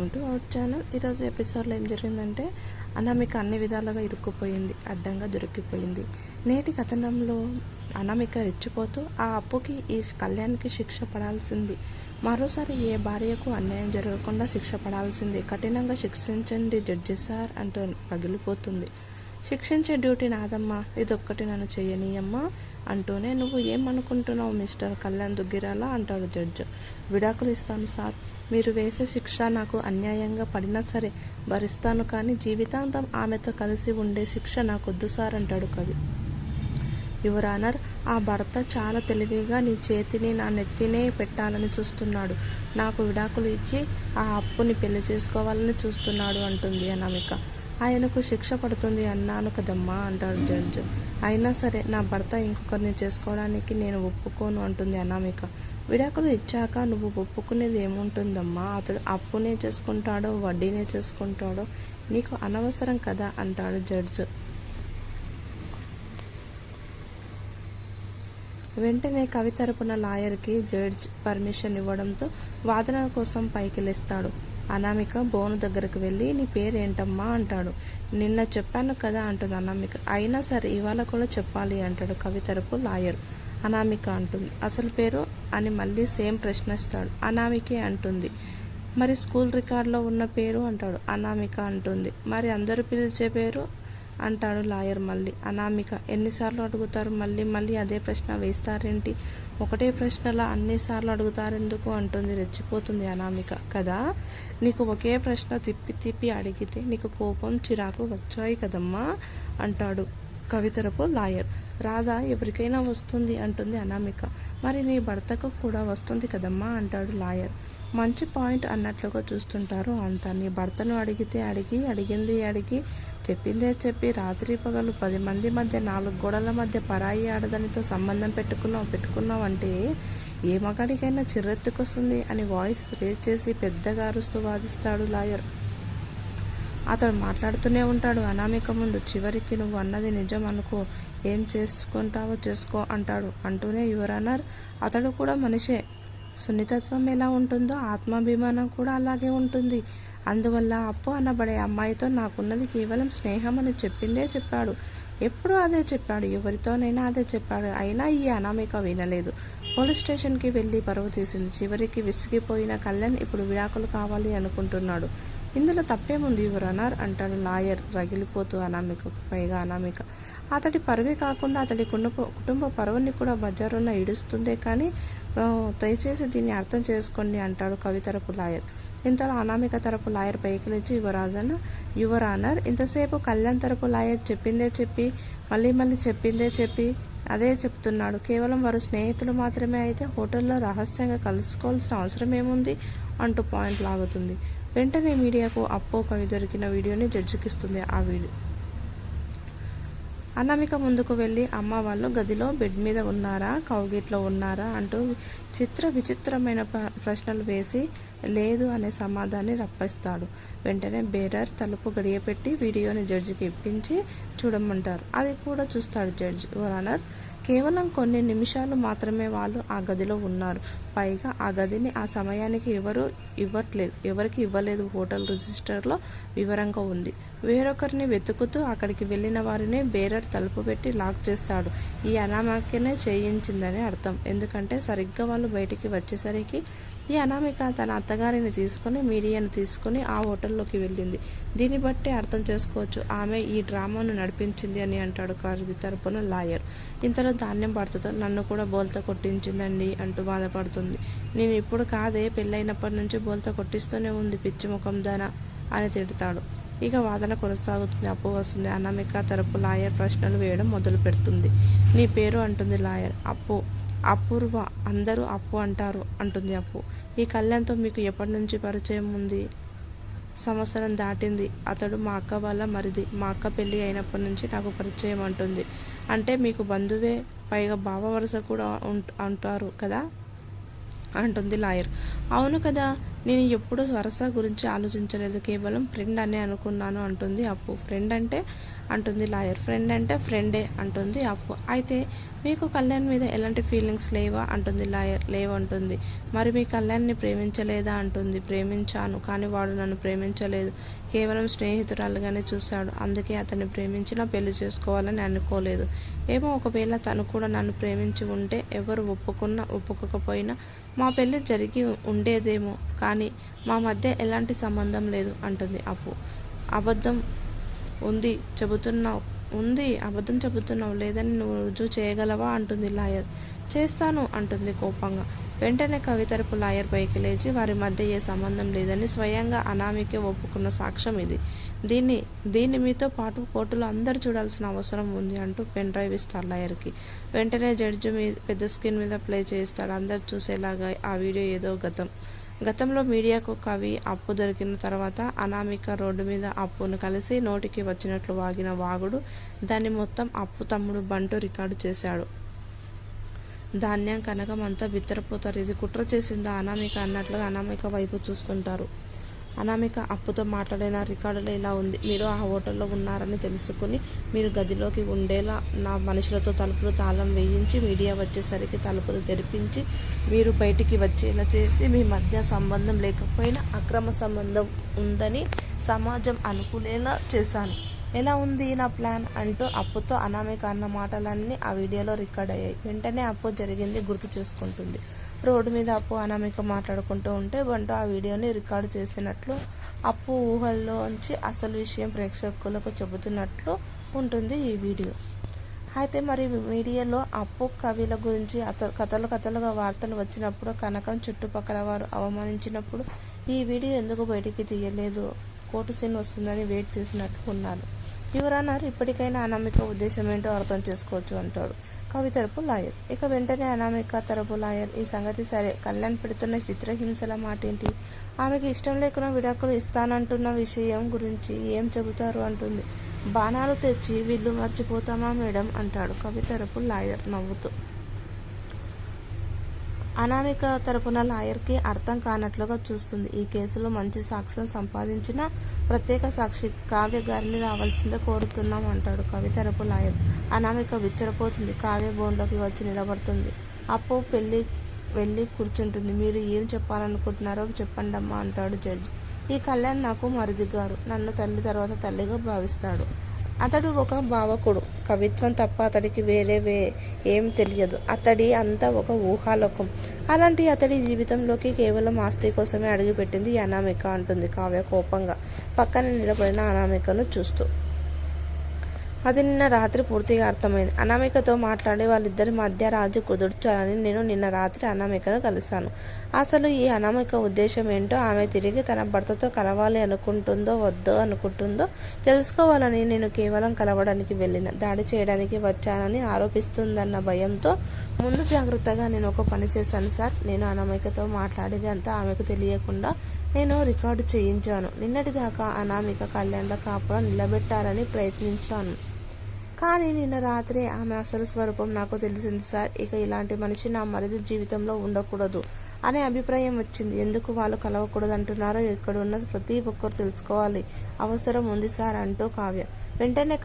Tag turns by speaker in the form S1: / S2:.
S1: Welcome to our channel ఈరోజు ఎపిసోడ్లో ఏం జరిగిందంటే అనామిక అన్ని విధాలుగా ఇరుక్కుపోయింది అడ్డంగా దొరికిపోయింది. నేటి కథనంలో అనామిక రెచ్చిపోతూ ఆ అప్పుకి ఈ కళ్యాణ్కి శిక్ష పడాల్సింది. మరోసారి ఏ భార్యకు అన్యాయం జరగకుండా శిక్ష పడాల్సింది. కఠినంగా శిక్షించండి జడ్జి సార్ అంటూ పగిలిపోతుంది. శిక్షించే డ్యూటీ నాదమ్మా ఇదొక్కటి నన్ను చేయనీయమ్మా అంటూనే నువ్వు ఏమనుకుంటున్నావు మిస్టర్ కళ్యాణ్ దుగ్గిరాలా? అంటాడు జడ్జి. విడాకులు ఇస్తాను సార్. మీరు వేసే శిక్ష నాకు అన్యాయంగా పడినా సరే భరిస్తాను కానీ జీవితాంతం ఆమెతో కలిసి ఉండే శిక్ష నాకొద్దు సార్ అంటాడు కవి. యువర్ ఆనర్ ఆ భర్త చాలా తెలివిగా నీ చేతిని నా నెత్తినే పెట్టాలని చూస్తున్నాడు. నాకు విడాకులు ఇచ్చి ఆ అప్పుని పెళ్ళి చేసుకోవాలని చూస్తున్నాడు అంటుంది అనామిక. ఆయనకు శిక్ష పడుతుంది అన్నాను కదమ్మా అంటాడు జడ్జ్. అయినా సరే నా భర్త ఇంకొకరిని చేసుకోవడానికి నేను ఒప్పుకోను అంటుంది అనామిక. విడాకులు ఇచ్చాక నువ్వు ఒప్పుకునేది ఏముంటుందమ్మా? అతడు అప్పునే చేసుకుంటాడో వడ్డీనే చేసుకుంటాడో? నీకు అనవసరం కదా అంటాడు జడ్జ్. వెంటనే కవి తరపున లాయర్కి జడ్జ్ పర్మిషన్ ఇవ్వడంతో వాదన కోసం పైకి లేస్తాడు. అనామిక బోను దగ్గరకు వెళ్ళి నీ పేరేంటమ్మా? అంటాడు. నిన్న చెప్పాను కదా అంటుంది అనామిక. అయినా సరే ఇవాళ కూడా చెప్పాలి అంటాడు కవి తరపు లాయర్. అనామిక అంటుంది. అసలు పేరు? అని మళ్ళీ సేమ్ ప్రశ్నిస్తాడు అనామికే అంటుంది. మరి స్కూల్ రికార్డులో ఉన్న పేరు? అంటాడు. అనామిక అంటుంది. మరి అందరూ పిలిచే పేరు? అంటాడు లాయర్ మళ్ళీ. అనామిక ఎన్నిసార్లు అడుగుతారు మళ్ళీ మళ్ళీ అదే ప్రశ్న వేస్తారేంటి? ఒకటే ప్రశ్నలా అన్నిసార్లు అడుగుతారెందుకు? అంటుంది రెచ్చిపోతుంది అనామిక. కదా? నీకు ఒకే ప్రశ్న తిప్పి తిప్పి అడిగితే నీకు కోపం చిరాకు వచ్చాయి కదమ్మా? అంటాడు కవితరపు లాయర్. రాధా ఎవరికైనా వస్తుంది అంటుంది అనామిక. మరి నీ భర్తకు కూడా వస్తుంది కదమ్మా అంటాడు లాయర్. మంచి పాయింట్ అన్నట్లుగా చూస్తుంటారు అంతా. నీ భర్తను అడిగితే అడిగి అడిగింది అడిగి చెప్పిందే చెప్పి రాత్రి పగలు పది మంది మధ్య నాలుగు గోడల మధ్య పరాయి ఆడదనితో సంబంధం పెట్టుకున్నావు పెట్టుకున్నావు అంటే ఏ మగాడికైనా చిర్రెత్తుకొస్తుంది అని వాయిస్ రేజ్ చేసి పెద్దగా అరుస్తూ వాదిస్తాడు లాయర్. అతడు మాట్లాడుతూనే ఉంటాడు. అనామిక ముందు చివరికి నువ్వు అన్నది నిజం అనుకో. ఏం చేసుకుంటావో చేసుకో అంటాడు. అంటూనే యువరానర్ అతడు కూడా మనిషే. సున్నితత్వం ఎలా ఉంటుందో ఆత్మాభిమానం కూడా అలాగే ఉంటుంది. అందువల్ల అప్పు అనబడే అమ్మాయితో నాకున్నది కేవలం స్నేహం అని చెప్పిందే చెప్పాడు. ఎప్పుడూ అదే చెప్పాడు. ఎవరితోనైనా అదే చెప్పాడు. అయినా ఈ అనామిక వినలేదు. పోలీస్ స్టేషన్కి వెళ్ళి పరువు తీసింది. చివరికి విసిగిపోయిన కళ్యాణ్ ఇప్పుడు విడాకులు కావాలి అనుకుంటున్నాడు. ఇందులో తప్పేముంది యువరనర్ అంటాడు లాయర్. రగిలిపోతూ అనామిక పైగా అనామిక. అతడి పరువే కాకుండా అతడి కుటుంబ కుటుంబ పరువుని కూడా బజారులో ఇడుస్తుందే కానీ దయచేసి దీన్ని అర్థం చేసుకోండి అంటాడు కవి తరపు లాయర్. ఇంతలో అనామిక తరపు లాయర్ పైకి లేచి యువరాజన్ యువరానర్ ఇంతసేపు కళ్యాణ్ తరపు లాయర్ చెప్పిందే చెప్పి మళ్ళీ మళ్ళీ చెప్పిందే చెప్పి అదే చెప్తున్నాడు. కేవలం వారు స్నేహితులు మాత్రమే అయితే హోటల్లో రహస్యంగా కలుసుకోవాల్సిన అవసరం ఏముంది? అంటూ పాయింట్ లాగుతుంది. వెంటనే మీడియాకు అప్పో కవి దొరికిన వీడియోని జడ్జికిస్తుంది. ఆ వీడియో అనామిక ముందుకు వెళ్ళి అమ్మ వాళ్ళు గదిలో బెడ్ మీద ఉన్నారా? కౌగిట్లో ఉన్నారా? అంటూ చిత్ర విచిత్రమైన ప్రశ్నలు వేసి లేదు అనే సమాధాన్ని రప్పిస్తాడు. వెంటనే బేరర్ తలుపు గడియపెట్టి వీడియోని జడ్జికి ఇప్పించి చూడమంటారు. అది కూడా చూస్తాడు జడ్జి. ఓనర్ కేవలం కొన్ని నిమిషాలు మాత్రమే వాళ్ళు ఆ గదిలో ఉన్నారు. పైగా ఆ గదిని ఆ సమయానికి ఎవరు ఇవ్వట్లేదు ఎవరికి ఇవ్వలేదు హోటల్ రిజిస్టర్లో వివరంగా ఉంది. వేరొకరిని వెతుకుతూ అక్కడికి వెళ్ళిన వారిని బేరర్ తలుపు పెట్టి లాక్ చేస్తాడు. ఈ అనామకనే చేయించిందని అర్థం. ఎందుకంటే సరిగ్గా వాళ్ళు బయటికి వచ్చేసరికి ఈ అనామిక తన అత్తగారిని తీసుకుని మీడియాను తీసుకుని ఆ హోటల్లోకి వెళ్ళింది. దీన్ని బట్టి అర్థం చేసుకోవచ్చు. ఆమె ఈ డ్రామాను నడిపించింది అని అంటాడు కార్గి తరపున లాయర్. ఇంతలో ధాన్యం పడుతుందో నన్ను కూడా బోల్తా కొట్టించిందండి అంటూ బాధపడుతుంది. నేను ఇప్పుడు కాదే పెళ్ళైనప్పటి నుంచి బోల్తా కొట్టిస్తూనే ఉంది పిచ్చి ముఖం దాన అని తిడతాడు. ఇక వాదన కొనసాగుతుంది అప్పు వస్తుంది. అనామిక తరపు లాయర్ ప్రశ్నలు వేయడం మొదలు పెడుతుంది. నీ పేరు అంటుంది లాయర్. అప్పు అపూర్వ అందరూ అప్పు అంటారు అంటుంది అప్పు. ఈ కళ్యాణ్తో మీకు ఎప్పటి నుంచి పరిచయం ఉంది? సంవత్సరం దాటింది. అతడు మా అక్క వాళ్ళ మరిది. మా అక్క పెళ్ళి అయినప్పటి నుంచి నాకు పరిచయం అంటుంది. అంటే మీకు బంధువే? పైగా బావ వరుస కూడా అంటారు కదా? అంటుంది లాయర్. అవును కదా నేను ఎప్పుడూ వరస గురించి ఆలోచించలేదు. కేవలం ఫ్రెండ్ అనే అనుకున్నాను అంటుంది అప్పు. ఫ్రెండ్ అంటే అంటుంది లాయర్. ఫ్రెండ్ అంటే ఫ్రెండే అంటుంది అప్పు. అయితే మీకు కళ్యాణ్ మీద ఎలాంటి ఫీలింగ్స్ లేవా? అంటుంది లాయర్. లేవంటుంది. మరి మీ కళ్యాణ్ని ప్రేమించలేదా? అంటుంది. ప్రేమించాను కానీ వాడు నన్ను ప్రేమించలేదు. కేవలం స్నేహితురాలుగానే చూశాడు. అందుకే అతన్ని ప్రేమించినా పెళ్ళి చేసుకోవాలని అనుకోలేదు. ఏమో ఒకవేళ తను కూడా నన్ను ప్రేమించి ఉంటే ఎవరు ఒప్పుకున్నా ఒప్పుకోకపోయినా మా పెళ్ళి జరిగి ఉండేదేమో. కానీ మా మధ్య ఎలాంటి సంబంధం లేదు అంటుంది అప్పు. అబద్ధం ఉంది చెబుతున్నావు. ఉంది అబద్ధం చెబుతున్నావు. లేదని నువ్వు రుజువు చేయగలవా? అంటుంది లాయర్. చేస్తాను అంటుంది కోపంగా. వెంటనే కవితరపు లాయర్ పైకి లేచి వారి మధ్య ఏ సంబంధం లేదని స్వయంగా అనామికే ఒప్పుకున్న సాక్ష్యం ఇది. దీన్ని దీన్ని మీతో పాటు కోర్టులో అందరూ చూడాల్సిన అవసరం ఉంది అంటూ పెన్ డ్రైవ్ ఇస్తారు లాయర్కి. వెంటనే జడ్జి మీ పెద్ద స్క్రీన్ మీద ప్లే చేస్తాడు అందరు చూసేలాగా ఆ వీడియో ఏదో గతం. గతంలో మీడియాకు కవి అప్పు దొరికిన తర్వాత అనామిక రోడ్డు మీద అప్పును కలిసి నోటికి వచ్చినట్లు వాగిన వాగుడు దాన్ని మొత్తం అప్పు తమ్ముడు బంటు రికార్డు చేశాడు. ధాన్యం కనకం అంతా బిత్తరపోతారు. ఇది కుట్ర చేసిందా? అనామిక అన్నట్లుగా అనామిక వైపు చూస్తుంటారు. అనామిక అప్పుతో మాట్లాడిన రికార్డులో ఇలా ఉంది. మీరు ఆ హోటల్లో ఉన్నారని తెలుసుకుని మీరు గదిలోకి ఉండేలా నా మనుషులతో తలుపులు తాళం వేయించి మీడియా వచ్చేసరికి తలుపులు తెరిపించి మీరు బయటికి వచ్చేలా చేసి మీ మధ్య సంబంధం లేకపోయినా అక్రమ సంబంధం ఉందని సమాజం అనుకునేలా చేశాను. ఎలా ఉంది నా ప్లాన్ అంటూ అప్పుతో అనామిక అన్న మాటలన్నీ ఆ వీడియోలో రికార్డ్ అయ్యాయి. వెంటనే అప్పు జరిగింది గుర్తు చేసుకుంటుంది. రోడ్డు మీద అప్పు అనామిక మాట్లాడుకుంటూ ఉంటే బంటు ఆ వీడియోని రికార్డు చేసినట్లు అప్పు ఊహల్లోంచి అసలు విషయం ప్రేక్షకులకు చెబుతున్నట్లు ఉంటుంది ఈ వీడియో. అయితే మరి మీడియాలో అప్పు కవిల గురించి అత కథలు కథలుగా వార్తలు వచ్చినప్పుడు కనకం చుట్టుపక్కల వారు అవమానించినప్పుడు ఈ వీడియో ఎందుకు బయటికి తీయలేదు? కోర్టు సీన్ వస్తుందని వెయిట్ చేసినట్లు ఉన్నారు. యువరానర్ ఇప్పటికైనా అనామిక ఉద్దేశం ఏంటో అర్థం చేసుకోవచ్చు అంటాడు. కవి తరపు లాయర్. ఇక వెంటనే అనామిక తరపు లాయర్. ఈ సంగతి సరే. కళ్యాణ్ పెడుతున్న చిత్రహింసల మాట ఏంటి ఆమెకి ఇష్టం లేకుండా విడాకులు ఇస్తానంటున్న విషయం గురించి ఏం చెబుతారు అంటుంది. బాణాలు తెచ్చి వీళ్ళు మర్చిపోతామా మేడం? అంటాడు కవి తరపు లాయర్ నవ్వుతూ. అనామిక తరపున లాయర్కి అర్థం కానట్లుగా చూస్తుంది. ఈ కేసులో మంచి సాక్ష్యం సంపాదించిన ప్రత్యేక సాక్షి కావ్య గారిని రావాల్సిందే కోరుతున్నాం అంటాడు కవి తరపు లాయర్. అనామిక విచ్చరపోతుంది కావ్య బోన్లోకి వచ్చి నిలబడుతుంది. అప్పు పెళ్ళి వెళ్ళి కూర్చుంటుంది. మీరు ఏం చెప్పాలనుకుంటున్నారో చెప్పండి అమ్మా అంటాడు జడ్జి. ఈ కళ్యాణ్ నాకు మరిది గారు నన్ను తల్లి తర్వాత తల్లిగా భావిస్తాడు. అతడు ఒక భావకుడు. కవిత్వం తప్ప అతడికి వేరే వే ఏం తెలియదు. అతడి అంతా ఒక ఊహాలోకం. అలాంటి అతడి జీవితంలోకి కేవలం ఆస్తి కోసమే అడుగుపెట్టింది అనామిక అంటుంది కావ్య కోపంగా. పక్కన నిలబడిన అనామికను చూస్తూ. అది నిన్న రాత్రి పూర్తిగా అర్థమైంది. అనామికతో మాట్లాడి వాళ్ళిద్దరి మధ్య రాజు కుదుర్చాలని నేను నిన్న రాత్రి అనామికను కలిశాను. అసలు ఈ అనామిక ఉద్దేశం ఏంటో ఆమె తిరిగి తన భర్తతో కలవాలి అనుకుంటుందో వద్దో అనుకుంటుందో తెలుసుకోవాలని నేను కేవలం కలవడానికి వెళ్ళిన దాడి చేయడానికి వచ్చానని ఆరోపిస్తుందన్న భయంతో ముందు జాగ్రత్తగా నేను ఒక పని చేశాను సార్. నేను అనామికతో మాట్లాడేది అంతా ఆమెకు తెలియకుండా నేను రికార్డు చేయించాను. నిన్నటిదాకా అనామిక కళ్యాణ కాపురం నిలబెట్టాలని ప్రయత్నించాను. కానీ నిన్న రాత్రి ఆమె అసలు స్వరూపం నాకు తెలిసింది సార్. ఇక ఇలాంటి మనిషి నా మరిది జీవితంలో ఉండకూడదు అనే అభిప్రాయం వచ్చింది. ఎందుకు వాళ్ళు కలవకూడదు అంటున్నారో ఇక్కడ ఉన్న ప్రతి ఒక్కరు తెలుసుకోవాలి. అవసరం ఉంది సార్ అంటూ కావ్య. వెంటనే